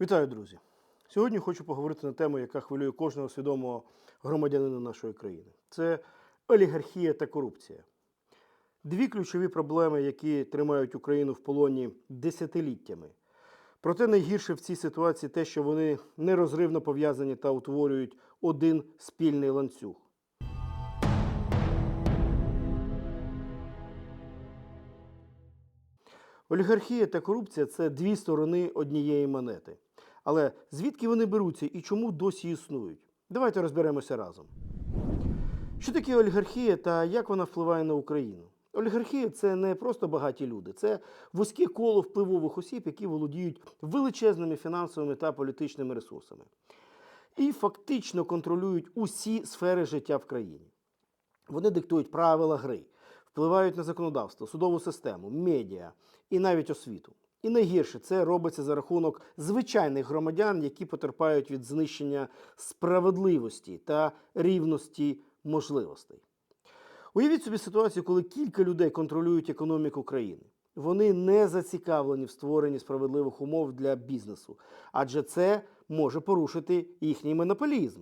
Вітаю, друзі! Сьогодні хочу поговорити на тему, яка хвилює кожного свідомого громадянина нашої країни. Це олігархія та корупція. Дві ключові проблеми, які тримають Україну в полоні десятиліттями. Проте найгірше в цій ситуації те, що вони нерозривно пов'язані та утворюють один спільний ланцюг. Олігархія та корупція це дві сторони однієї монети. Але звідки вони беруться і чому досі існують? Давайте розберемося разом. Що таке олігархія та як вона впливає на Україну? Олігархія це не просто багаті люди, це вузьке коло впливових осіб, які володіють величезними фінансовими та політичними ресурсами. І фактично контролюють усі сфери життя в країні. Вони диктують правила гри, впливають на законодавство, судову систему, медіа і навіть освіту. І найгірше це робиться за рахунок звичайних громадян, які потерпають від знищення справедливості та рівності можливостей. Уявіть собі ситуацію, коли кілька людей контролюють економіку країни. Вони не зацікавлені в створенні справедливих умов для бізнесу, адже це може порушити їхній монополізм.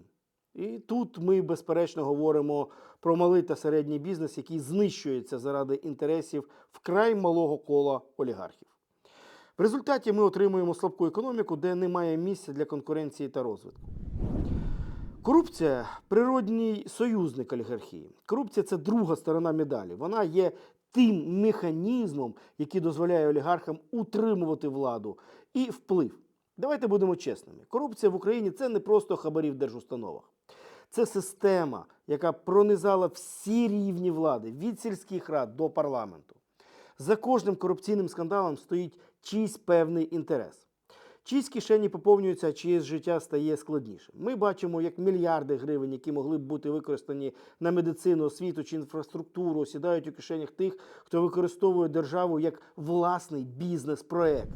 І тут ми, безперечно, говоримо про малий та середній бізнес, який знищується заради інтересів вкрай малого кола олігархів. В результаті ми отримуємо слабку економіку, де немає місця для конкуренції та розвитку. Корупція природній союзник олігархії. Корупція це друга сторона медалі. Вона є тим механізмом, який дозволяє олігархам утримувати владу і вплив. Давайте будемо чесними. Корупція в Україні це не просто хабарі в держустановах. Це система, яка пронизала всі рівні влади від сільських рад до парламенту. За кожним корупційним скандалом стоїть чийсь певний інтерес. Чиїсь кишені поповнюються, а чиєсь життя стає складнішим. Ми бачимо, як мільярди гривень, які могли б бути використані на медицину, освіту чи інфраструктуру, сідають у кишенях тих, хто використовує державу як власний бізнес-проект.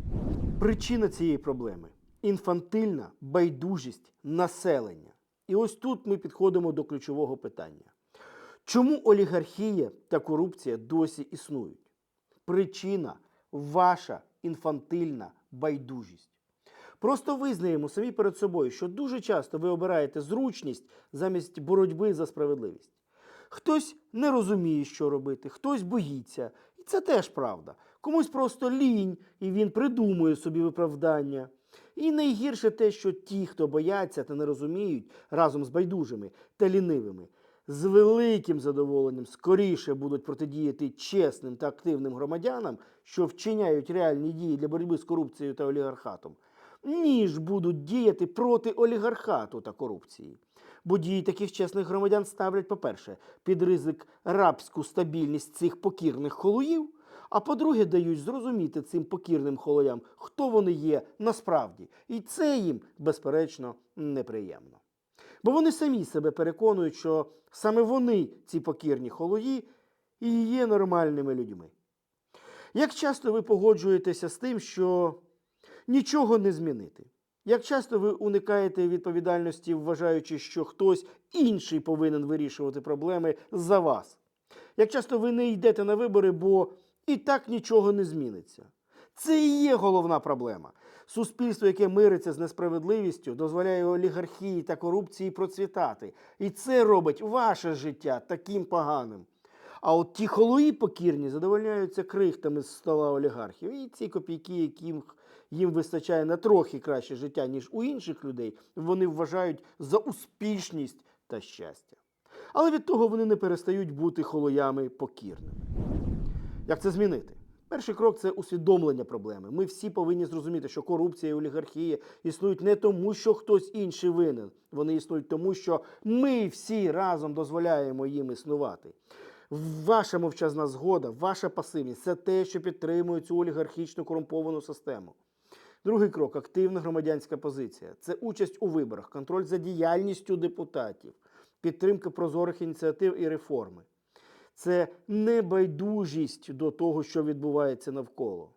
Причина цієї проблеми інфантильна байдужість населення. І ось тут ми підходимо до ключового питання. Чому олігархія та корупція досі існують? Причина ваша інфантильна байдужість. Просто визнаємо самі перед собою, що дуже часто ви обираєте зручність замість боротьби за справедливість. Хтось не розуміє, що робити, хтось боїться. І це теж правда. Комусь просто лінь, і він придумує собі виправдання. І найгірше те, що ті, хто бояться та не розуміють разом з байдужими та лінивими, з великим задоволенням скоріше будуть протидіяти чесним та активним громадянам, що вчиняють реальні дії для боротьби з корупцією та олігархатом, ніж будуть діяти проти олігархату та корупції. Бо дії таких чесних громадян ставлять, по-перше, під ризик рабську стабільність цих покірних холуїв, а по-друге, дають зрозуміти цим покірним холоям, хто вони є насправді. І це їм, безперечно, неприємно. Бо вони самі себе переконують, що саме вони, ці покірні холої, і є нормальними людьми. Як часто ви погоджуєтеся з тим, що нічого не змінити? Як часто ви уникаєте відповідальності, вважаючи, що хтось інший повинен вирішувати проблеми за вас? Як часто ви не йдете на вибори, бо і так нічого не зміниться? Це і є головна проблема. Суспільство, яке мириться з несправедливістю, дозволяє олігархії та корупції процвітати. І це робить ваше життя таким поганим. А от ті холої покірні задовольняються крихтами з стола олігархів. І ці копійки, яким їм вистачає на трохи краще життя, ніж у інших людей, вони вважають за успішність та щастя. Але від того вони не перестають бути холоями покірними. Як це змінити? Перший крок це усвідомлення проблеми. Ми всі повинні зрозуміти, що корупція і олігархія існують не тому, що хтось інший винен. Вони існують тому, що ми всі разом дозволяємо їм існувати. Ваша мовчазна згода, ваша пасивність це те, що підтримує цю олігархічну корумповану систему. Другий крок активна громадянська позиція. Це участь у виборах, контроль за діяльністю депутатів, підтримка прозорих ініціатив і реформи. Це небайдужість до того, що відбувається навколо.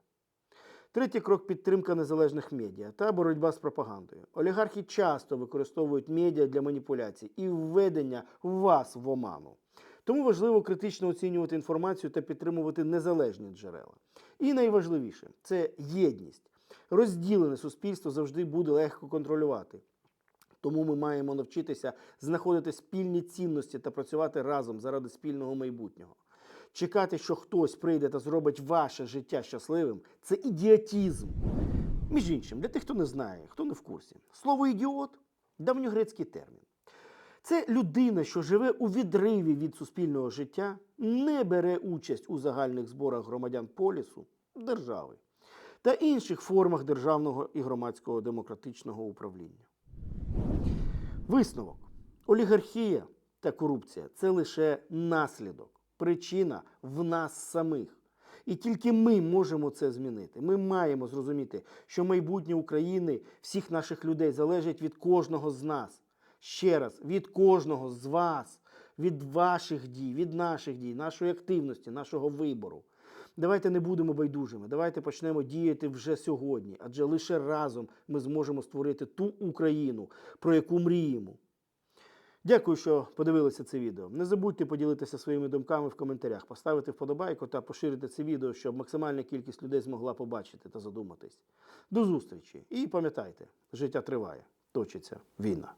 Третій крок підтримка незалежних медіа та боротьба з пропагандою. Олігархи часто використовують медіа для маніпуляцій і введення вас в оману. Тому важливо критично оцінювати інформацію та підтримувати незалежні джерела. І найважливіше це єдність. розділене суспільство завжди буде легко контролювати. Тому ми маємо навчитися знаходити спільні цінності та працювати разом заради спільного майбутнього. Чекати, що хтось прийде та зробить ваше життя щасливим, це ідіотізм. Між іншим, для тих, хто не знає, хто не в курсі, слово ідіот давньогрецький термін. Це людина, що живе у відриві від суспільного життя, не бере участь у загальних зборах громадян полісу, держави та інших формах державного і громадського демократичного управління. Висновок: олігархія та корупція це лише наслідок, причина в нас самих. І тільки ми можемо це змінити. Ми маємо зрозуміти, що майбутнє України, всіх наших людей залежить від кожного з нас. Ще раз, від кожного з вас, від ваших дій, від наших дій, нашої активності, нашого вибору. Давайте не будемо байдужими. Давайте почнемо діяти вже сьогодні, адже лише разом ми зможемо створити ту Україну, про яку мріємо. Дякую, що подивилися це відео. Не забудьте поділитися своїми думками в коментарях, поставити вподобайку та поширити це відео, щоб максимальна кількість людей змогла побачити та задуматись. До зустрічі! І пам'ятайте, життя триває, точиться війна.